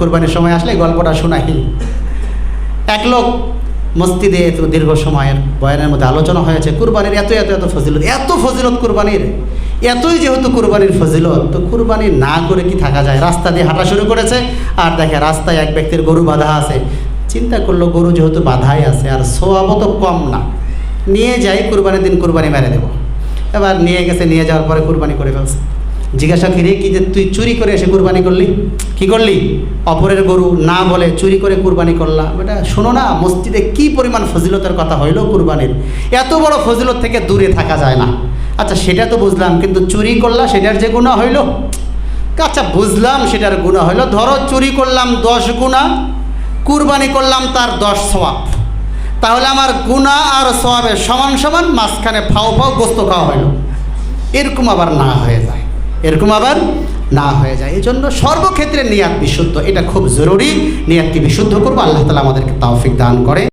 কোরবানির সময় আসলে গল্পটা শোনাই। এক লোক মসজিদে এত দীর্ঘ সময়ের বয়ানের মধ্যে আলোচনা হয়েছে, কুরবানির এত এত এত ফজিলত এত ফজিলত কুরবানির, এতই যেহেতু কুরবানির ফজিলত, তো কুরবানি না করে কি থাকা যায়? রাস্তা দিয়ে হাঁটা শুরু করেছে, আর দেখে রাস্তায় এক ব্যক্তির গরু বাঁধা আছে। চিন্তা করল গরু যেহেতু বাধাই আছে, আর সোয়াবও তো কম না। নিয়ে যাই, কুরবানির দিন কুরবানি মেরে দেবো। এবার নিয়ে গেছে, নিয়ে যাওয়ার পরে কুরবানি করে ফেলছে। জিজ্ঞাসা ফিরে কি যে তুই চুরি করে এসে কুরবানি করলি? কি করলি? অপরের গরু না বলে চুরি করে কুরবানি করলাম এটা শোনো না, মসজিদে কি পরিমাণ ফজিলতের কথা হইল কুরবানির? এত বড় ফজিলত থেকে দূরে থাকা যায় না। আচ্ছা সেটা তো বুঝলাম, কিন্তু চুরি করলা সেটার যে গুণা হইল? আচ্ছা বুঝলাম সেটার গুণা হইল। ধরো, চুরি করলাম দশ গুণা কুরবানি করলাম তার দশ সোয়াব তাহলে আমার গুণা আর সোয়াবের সমান সমান মাঝখানে ফাও ফাও গোস্ত খাওয়া হইল। এরকম আবার না হয়ে যায়। এরকম আবার না হয়ে যায়। এই জন্য সর্বক্ষেত্রে নিয়াত বিশুদ্ধ, এটা খুব জরুরি। নিয়াতকে বিশুদ্ধ করব, আল্লাহ তালা আমাদেরকে তাওফিক দান করে।